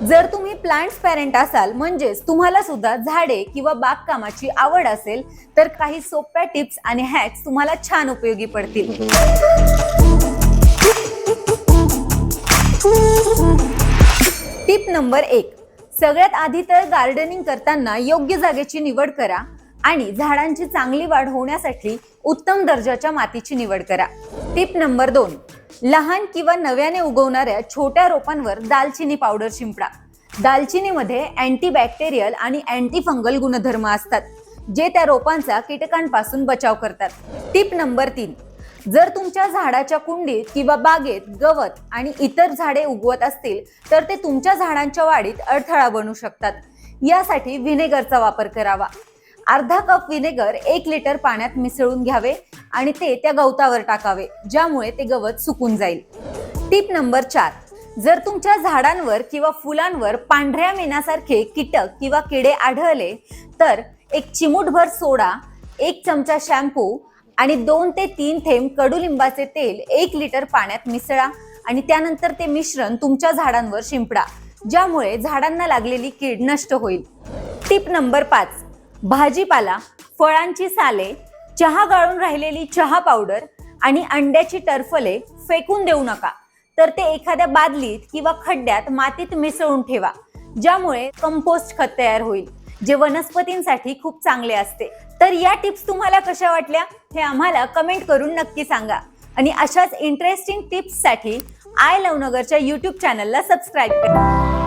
जर तुम्ही plants parent असाल म्हणजेच तुम्हाला सुद्धा झाडे किंवा बागकामाची आवड असेल तर काही सोप्या टिप्स आणि हॅक्स तुम्हाला छान उपयोगी पडतील. टिप नंबर एक. सगळ्यात आधी तर गार्डनिंग करताना योग्य जागेची निवड करा आणि झाडांची चांगली वाढ होण्यासाठी उत्तम दर्जाच्या मातीची निवड करा. टिप नंबर दोन. लहान किंवा नव्याने उगवणाऱ्या छोट्या रोपांवर दालचिनी पावडर शिंपडा. दालचिनीमध्ये अँटीबॅक्टेरियल आणि अँटी फंगल गुणधर्म असतात जे त्या रोपांचा कीटकांपासून बचाव करतात. टिप नंबर तीन. जर तुमच्या झाडाच्या कुंडीत किंवा बागेत गवत आणि इतर झाडे उगवत असतील तर ते तुमच्या झाडांच्या वाढीत अडथळा बनू शकतात. यासाठी व्हिनेगरचा वापर करावा. अर्धा कप व्हिनेगर एक लिटर पाण्यात मिसळून घ्यावे. आणि ते त्या गवतावर टाकावे ज्यामुळे ते गवत सुकून जाईल. टिप नंबर चार. जर तुमच्या झाडांवर किंवा फुलांवर पांढऱ्या मेणासारखे कीटक किंवा किडे आढळले तर एक चिमूटभर सोडा एक चमचा शॅम्पू आणि दोन ते तीन थेंब कडुलिंबाचे तेल एक लिटर पाण्यात मिसळा आणि त्यानंतर ते मिश्रण तुमच्या झाडांवर शिंपडा ज्यामुळे झाडांना लागलेली कीड नष्ट होईल. टिप नंबर पाच. भाजीपाला फळांची साले चहा गाळून राहिलेली चहा पावडर आणि अंड्याची टरफले फेकून देऊ नका. तर ते एखाद्या बादलीत किंवा खड्ड्यात मातीत मिसळून ठेवा. ज्यामुळे कंपोस्ट खत तयार होईल जे वनस्पतींसाठी खूप चांगले असते. तर या टिप्स तुम्हाला कशा वाटल्या हे आम्हाला कमेंट करून नक्की सांगा. आणि अशाच इंटरेस्टिंग टिप्ससाठी आय लवनगरच्या यूट्यूब चॅनलला सबस्क्राईब करा.